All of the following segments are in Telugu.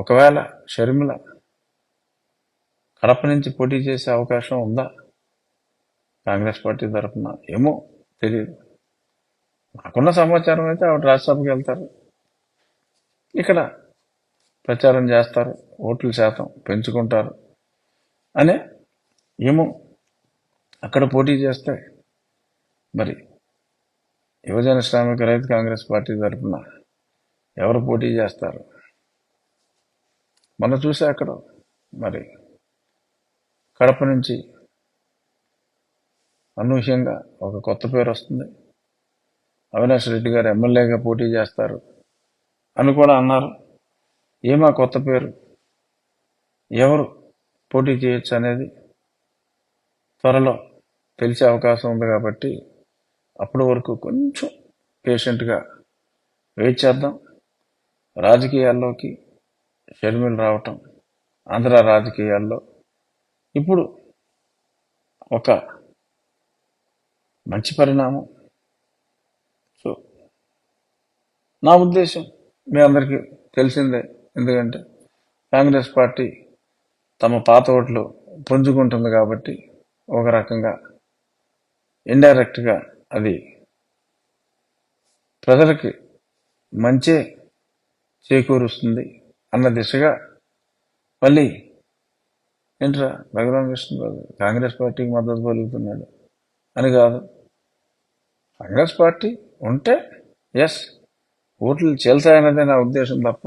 ఒకవేళ షర్మిల కడప నుంచి పోటీ చేసే అవకాశం ఉందా? కాంగ్రెస్ పార్టీ తరఫున ఏమో తెలియదు నాకున్న సమాచారం అయితే ఆవిడ రాజ్యసభకి వెళ్తారు. ఇక్కడ ప్రచారం చేస్తారు ఓట్ల శాతం పెంచుకుంటారు అనే ఏమో అక్కడ పోటీ చేస్తే మరి యువజన శ్రామిక రైతు కాంగ్రెస్ పార్టీ తరఫున ఎవరు పోటీ చేస్తారు? మనం చూసే అక్కడ మరి కడప నుంచి అనూహ్యంగా ఒక కొత్త పేరు వస్తుంది. అవినాష్ రెడ్డి గారు ఎమ్మెల్యేగా పోటీ చేస్తారు అని కూడా అన్నారు. ఏమా కొత్త పేరు? ఎవరు పోటీ చేయొచ్చు అనేది త్వరలో తెలిసే అవకాశం ఉంది కాబట్టి అప్పటి వరకు కొంచెం పేషెంట్గా వెయిట్ చేద్దాం. రాజకీయాల్లోకి షర్మిల రావటం ఆంధ్ర రాజకీయాల్లో. ఇప్పుడు ఒక మంచి పరిణామం. సో నా ఉద్దేశం మీ అందరికీ తెలిసిందే. ఎందుకంటే కాంగ్రెస్ పార్టీ తమ పాత ఓట్లు పుంజుకుంటుంది కాబట్టి ఒక రకంగా ఇండైరెక్ట్గా అది ప్రజలకి మంచే చేకూరుస్తుంది. అన్న దిశగా మళ్ళీ ఏంట్రా రఘురామ కృష్ణరాజు కాంగ్రెస్ పార్టీకి మద్దతు పలుకుతున్నాడు. అని కాదు. కాంగ్రెస్ పార్టీ ఉంటే ఎస్ ఓట్లు చేల్తాయన్నదే నా ఉద్దేశం తప్ప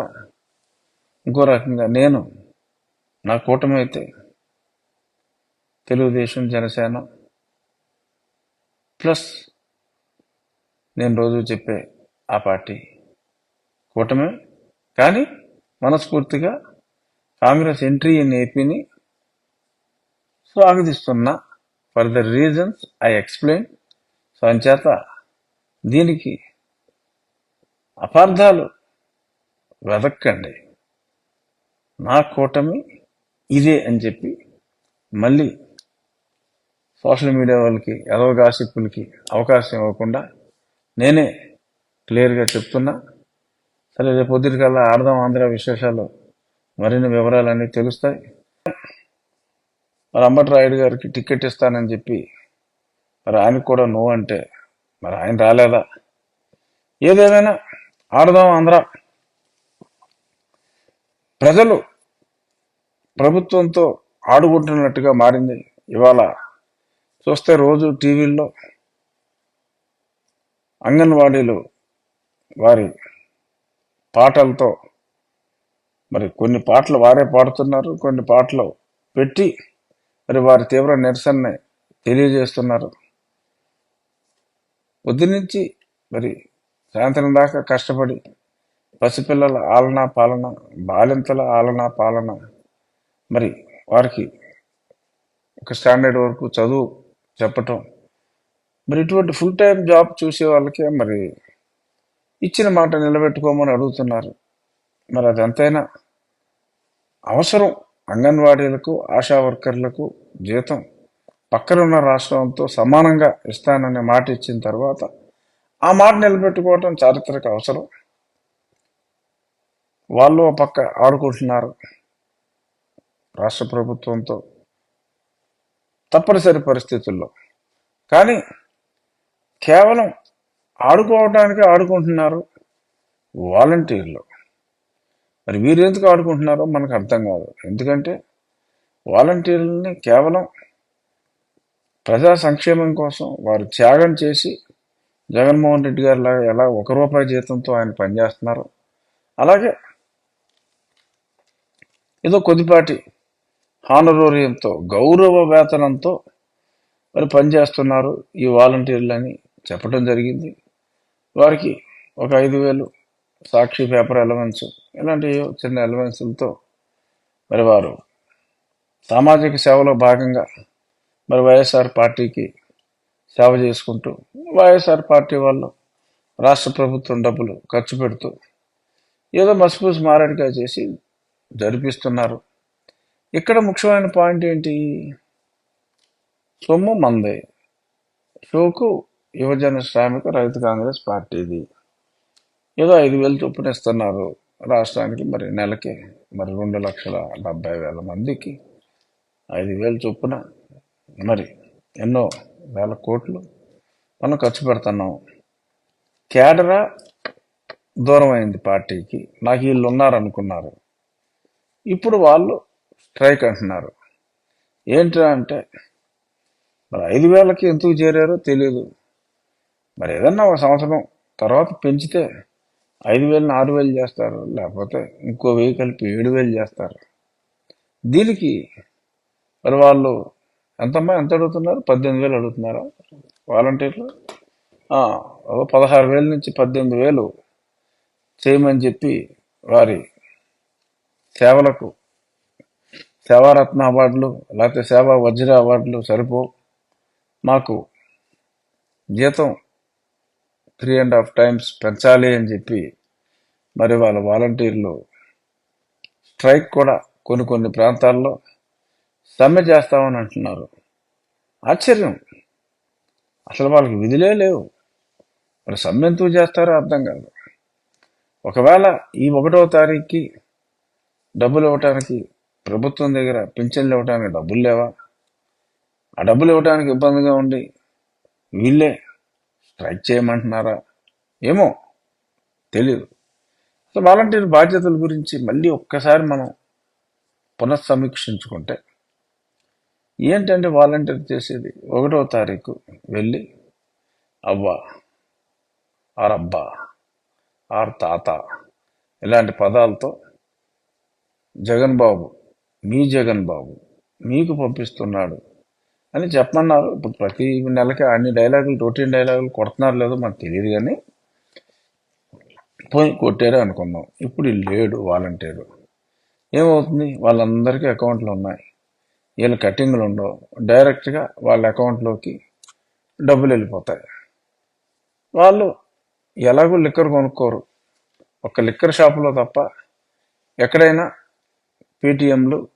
ఇంకో రకంగా నేను నా కూటమి అయితే తెలుగుదేశం జనసేన ప్లస్ నేను రోజు చెప్పే ఆ పార్టీ కూటమి. కానీ మనస్ఫూర్తిగా కాంగ్రెస్ ఎంట్రీ ఇన్ ఏపీని స్వాగతిస్తున్న for the reasons I explain so అంచేత దీనికి అపార్థాలు వెదక్కండి. నా కూటమి ఇదే అని చెప్పి మళ్ళీ సోషల్ మీడియా వాళ్ళకి ఎదవ గాసిప్పులకి అవకాశం ఇవ్వకుండా నేనే క్లియర్గా చెప్తున్నా. సరే రేపు పొద్దుటికల్లా ఆడదాం ఆంధ్ర విశేషాలు. మరిన్ని వివరాలన్నీ తెలుస్తాయి. మరి అంబటి రాయుడు గారికి టికెట్ ఇస్తానని చెప్పి మరి ఆయనకు కూడా నో అంటే మరి ఆయన రాలేదా? ఏదేమైనా ఆడదాం ఆంధ్ర. ప్రజలు ప్రభుత్వంతో ఆడుకుంటున్నట్టుగా మారింది ఇవాళ. చూస్తే రోజు టీవీల్లో అంగన్వాడీలు వారి పాటలతో. మరి కొన్ని పాటలు వారే పాడుతున్నారు కొన్ని పాటలు పెట్టి మరి వారి తీవ్ర నిరసనని తెలియజేస్తున్నారు. పొద్దు నుంచి మరి సాయంత్రం దాకా కష్టపడి పసిపిల్లల ఆలన పాలన బాలింతల ఆలన పాలన మరి వారికి ఒక స్టాండర్డ్ వరకు చదువు చెప్పటం మరి ఇటువంటి ఫుల్ టైం జాబ్ చూసే వాళ్ళకే మరి ఇచ్చిన మాట నిలబెట్టుకోమని అడుగుతున్నారు. మరి అది ఎంతైనా అవసరం. అంగన్వాడీలకు ఆశా వర్కర్లకు జీతం పక్కనున్న రాష్ట్రంతో సమానంగా ఇస్తాననే మాట ఇచ్చిన తర్వాత ఆ మాట నిలబెట్టుకోవటం చారిత్రక అవసరం. వాళ్ళు పక్క ఆడుకుంటున్నారు. రాష్ట్ర ప్రభుత్వంతో తప్పనిసరి పరిస్థితుల్లో. కానీ కేవలం ఆడుకోవటానికి ఆడుకుంటున్నారు? వాలంటీర్లు. మరి వీరు ఎందుకు ఆడుకుంటున్నారో మనకు అర్థం కాదు. ఎందుకంటే వాలంటీర్లని కేవలం ప్రజా సంక్షేమం కోసం వారు త్యాగం చేసి జగన్మోహన్ రెడ్డి గారు లాగా ఎలా ఒక రూపాయి జీతంతో ఆయన పనిచేస్తున్నారు. అలాగే ఏదో కొద్దిపాటి హానరోరియంతో గౌరవ వేతనంతో మరి పనిచేస్తున్నారు ఈ వాలంటీర్లని చెప్పడం జరిగింది. వారికి ఒక ఐదు వేలు సాక్షి పేపర్ ఎలవెన్స్ ఇలాంటి చిన్న ఎలవెన్స్లతో మరి వారు సామాజిక సేవలో భాగంగా మరి వైఎస్ఆర్ పార్టీకి సేవ చేసుకుంటూ వైఎస్ఆర్ పార్టీ వాళ్ళు రాష్ట్ర ప్రభుత్వం డబ్బులు ఖర్చు పెడుతూ ఏదో మసిపూసి మారడిగా చేసి జరిపిస్తున్నారు. ఇక్కడ ముఖ్యమైన పాయింట్ ఏంటి? సొమ్ము మందే. షోకు యువజన శ్రామిక రైతు కాంగ్రెస్ పార్టీది. ఏదో ఐదు వేలు చొప్పున ఇస్తున్నారు రాష్ట్రానికి మరి నెలకి మరి రెండు లక్షల డెబ్బై వేల మందికి ఐదు వేలు చొప్పున మరి ఎన్నో వేల కోట్లు మనం ఖర్చు పెడుతున్నాం. కేడరా దూరం అయింది పార్టీకి. నాకు వీళ్ళు ఉన్నారనుకున్నారు. ఇప్పుడు వాళ్ళు స్ట్రైక్ అంటున్నారు. ఏంటి అంటే మరి ఐదు వేలకి ఎందుకు చేరారో తెలియదు మరి ఏదన్నా ఒక సంవత్సరం తర్వాత పెంచితే ఐదు వేలను ఆరు వేలు చేస్తారు. లేకపోతే ఇంకో వెయ్యి కలిపి ఏడు వేలు చేస్తారు. దీనికి మరి వాళ్ళు ఎంతమ్మా ఎంత అడుగుతున్నారు? పద్దెనిమిది వేలు అడుగుతున్నారా? వాలంటీర్లు? పదహారు వేల నుంచి పద్దెనిమిది వేలు చేయమని చెప్పి వారి సేవలకు సేవారత్న అవార్డులు లేకపోతే సేవా వజ్ర అవార్డులు సరిపో. మాకు జీతం త్రీ అండ్ హాఫ్ టైమ్స్ పెంచాలి అని చెప్పి మరి వాళ్ళ వాలంటీర్లు స్ట్రైక్ కూడా కొన్ని కొన్ని ప్రాంతాల్లో సమ్మె చేస్తామని అంటున్నారు. ఆశ్చర్యం. అసలు వాళ్ళకి విధులే లేవు. మరి సమ్మె ఎందుకు చేస్తారో అర్థం కాదు. ఒకవేళ ఈ ఒకటో తారీఖుకి డబ్బులు ఇవ్వటానికి ప్రభుత్వం దగ్గర పింఛన్లు ఇవ్వటానికి డబ్బులు లేవా? ఆ డబ్బులు ఇవ్వటానికి ఇబ్బందిగా ఉండి వీళ్ళే స్ట్రైక్ చేయమంటున్నారా? ఏమో తెలియదు సో వాలంటీర్ బాధ్యతల గురించి మళ్ళీ ఒక్కసారి మనం పునఃసమీక్షించుకుంటే ఏంటంటే వాలంటీర్ చేసేది? ఒకటో తారీఖు వెళ్ళి అవ్వ ఆరబ్బా ఆర్ తాత ఇలాంటి పదాలతో జగన్ బాబు మీ జగన్ బాబు మీకు పంపిస్తున్నాడు. అని చెప్పమన్నారు. ఇప్పుడు ప్రతి నెలకి అన్ని డైలాగులు రొటీన్ డైలాగులు కొడుతున్నారు లేదో మనకు తెలియదు కానీ పోయి కొట్టారు అనుకున్నాం. ఇప్పుడు లేడు వాలంటీరు. ఏమవుతుంది? వాళ్ళందరికీ అకౌంట్లు ఉన్నాయి. వీళ్ళు కటింగ్లు ఉండవు. డైరెక్ట్గా వాళ్ళ అకౌంట్లోకి డబ్బులు వెళ్ళిపోతాయి. వాళ్ళు ఎలాగో లిక్కర్ కొనుక్కోరు. ఒక లిక్కర్ షాపులో తప్ప ఎక్కడైనా పేటిఎంలు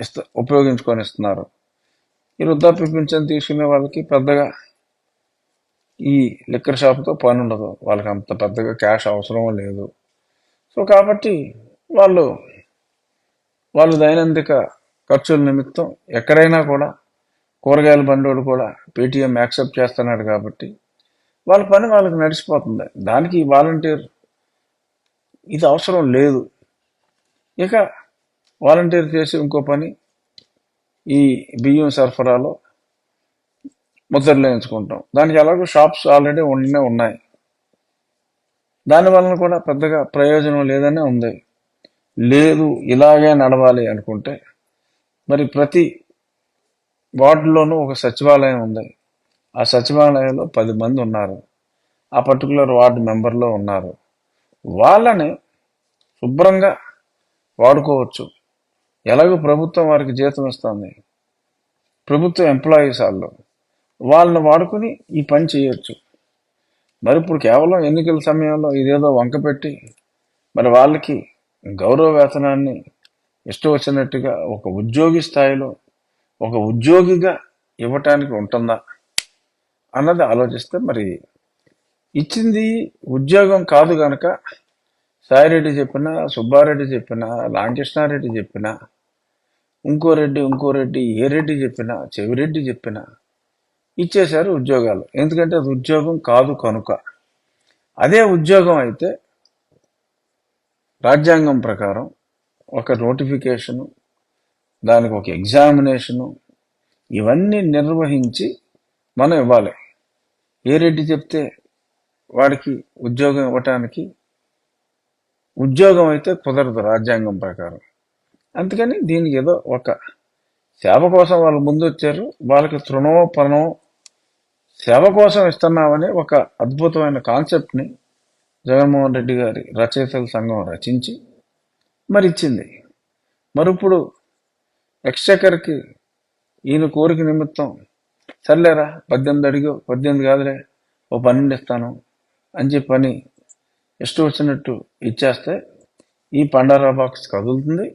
ఇస్త ఉపయోగించుకొని ఇస్తున్నారు. ఈ వృద్ధాప్య పింఛన్ తీసుకునే వాళ్ళకి పెద్దగా ఈ లిక్కర్ షాప్తో పని ఉండదు. వాళ్ళకి అంత పెద్దగా క్యాష్ అవసరం లేదు. సో కాబట్టి వాళ్ళు వాళ్ళు దైనందిక ఖర్చుల నిమిత్తం ఎక్కడైనా కూడా కూరగాయల బండోడు కూడా పేటీఎం యాక్సెప్ట్ చేస్తున్నాడు కాబట్టి వాళ్ళ పని వాళ్ళకి నడిచిపోతుంది. దానికి వాలంటీర్ ఇది అవసరం లేదు. ఇక వాలంటీర్ చేసి ఇంకో పని ఈ బియ్యం సరఫరాలో ముద్రలు ఎంచుకుంటాం దానికి ఎలాగో షాప్స్ ఆల్రెడీ ఉండే ఉన్నాయి. దాని వలన కూడా పెద్దగా ప్రయోజనం లేదనే ఉంది. లేదు ఇలాగే నడవాలి అనుకుంటే మరి ప్రతి వార్డులోనూ ఒక సచివాలయం ఉంది. ఆ సచివాలయంలో పది మంది ఉన్నారు. ఆ పర్టికులర్ వార్డు మెంబర్లో ఉన్నారు. వాళ్ళని శుభ్రంగా వాడుకోవచ్చు. ఎలాగో ప్రభుత్వం వారికి జీతం ఇస్తుంది. ప్రభుత్వ ఎంప్లాయీస్ వాళ్ళు. వాళ్ళని వాడుకుని ఈ పని చేయొచ్చు. మరి ఇప్పుడు కేవలం ఎన్నికల సమయంలో ఇదేదో వంక పెట్టి మరి వాళ్ళకి గౌరవ వేతనాన్ని ఇష్టం వచ్చినట్టుగా ఒక ఉద్యోగి స్థాయిలో ఒక ఉద్యోగిగా ఇవ్వటానికి ఉంటుందా అన్నది ఆలోచిస్తే మరి ఇచ్చింది ఉద్యోగం కాదు కనుక సాయిరెడ్డి చెప్పినా సుబ్బారెడ్డి చెప్పినా రామకృష్ణారెడ్డి చెప్పినా ఇంకో రెడ్డి ఇంకో రెడ్డి ఏ రెడ్డి చెప్పినా చెవిరెడ్డి చెప్పినా ఇచ్చేశారు ఉద్యోగాలు. ఎందుకంటే అది ఉద్యోగం కాదు కనుక. అదే ఉద్యోగం అయితే రాజ్యాంగం ప్రకారం ఒక నోటిఫికేషను దానికి ఒక ఎగ్జామినేషను ఇవన్నీ నిర్వహించి మనం ఇవ్వాలి. ఏ రెడ్డి చెప్తే వాడికి ఉద్యోగం ఇవ్వటానికి ఉద్యోగం అయితే కుదరదు రాజ్యాంగం ప్రకారం. అందుకని దీనికి ఏదో ఒక సేవ కోసం వాళ్ళు ముందు వచ్చారు వాళ్ళకి తృణమో పనమో సేవ కోసం ఇస్తున్నామని ఒక అద్భుతమైన కాన్సెప్ట్ని జగన్మోహన్ రెడ్డి గారి రచయితల సంఘం రచించి మరి ఇచ్చింది మరి ఇప్పుడు ఎక్స్చకర్కి ఈయన కోరిక నిమిత్తం సర్లేరా పద్దెనిమిది అడిగి పద్దెనిమిది కాదులే ఓ పన్నెండు ఇస్తాను అని చెప్పి పని ఇష్టం వచ్చినట్టు ఇచ్చేస్తే ఈ పండారా బాక్స్ కదులుతుంది.